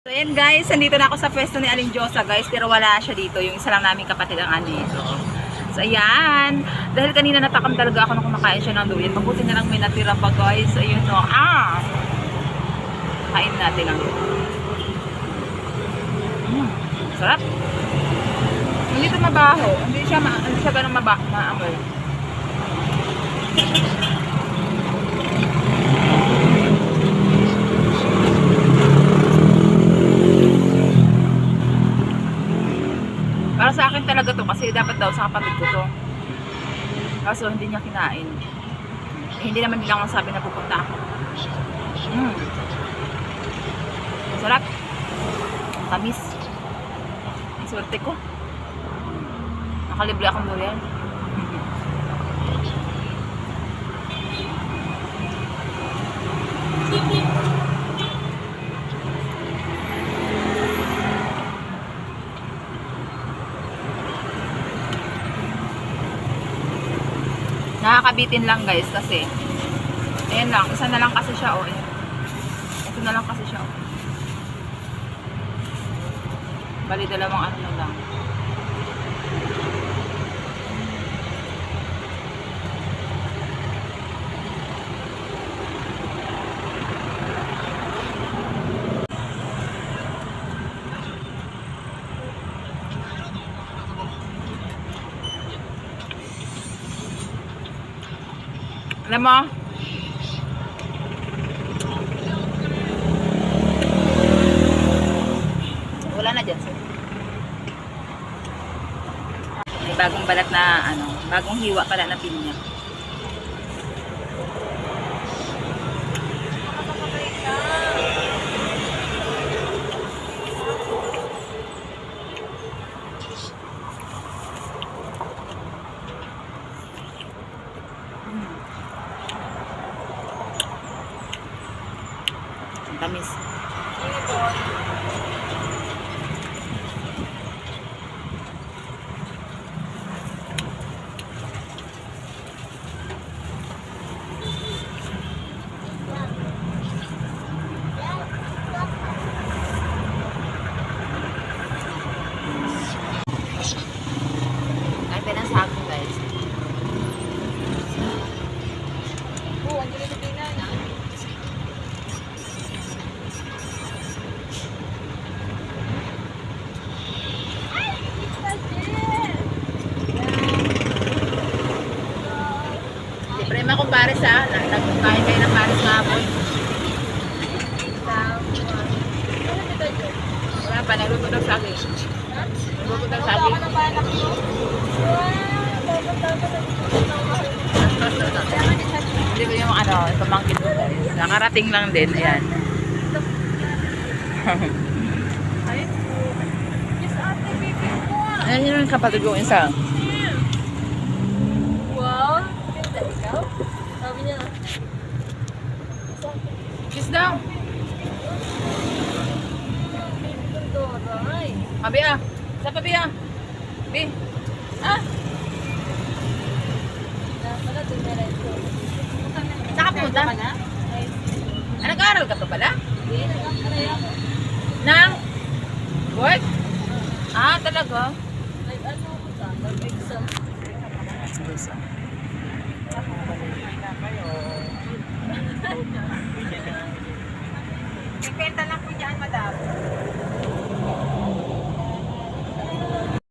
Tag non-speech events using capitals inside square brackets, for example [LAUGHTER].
So ayan guys, nandito na ako sa pwesto ni Aling Josa guys, pero wala siya dito. Yung isa lang namin kapatid ang andito. So ayan, dahil kanina natakam talaga ako nung kumakain siya ng duyan. Mabuti na lang may natira pa guys. Ayun no, ah! Kain natin ang mm, sarap. Hindi ito mabaho. Hindi siya, ma hindi siya ganun maba maamoy. Para sa akin talaga to kasi dapat daw sa kapatid ko to. Kaso hindi niya kinain. Eh, hindi naman nila akong sabi na pupunta ako. Mm. Sarap. Tamis. Ang swerte ko. Nakalibre akong durian. Nakakabitin lang guys kasi ayan lang, isa na lang kasi siya oh. Ito na lang kasi siya oh. Bali dalawang ano lang. Alam mo? Wala na dyan, sir. May bagong balat na, ano, bagong hiwa pala na pinya. Tamis. Kumpares ha. Nagkain kayo ng pares kahapon. Wala pa, nagluto ng saging. Nagluto ng saging. Hindi ko yung ano, pamangkin ko guys. Nakarating lang din, ayan. [LAUGHS] Ayan yun yung kapatid ko isa. Wow! Ganda ikaw? Sabi niya, Kiss daw. Abi ah. Sa pabi ah. Bi. Ah. Wala doon na rin. Saan ka pumunta? Ah, nag-aaral ka pa pala? Hindi, ako. Nang? Work? Ah, talaga? Nag-ano ko sa, nag-exam. May kwenta lang po dyan, madam.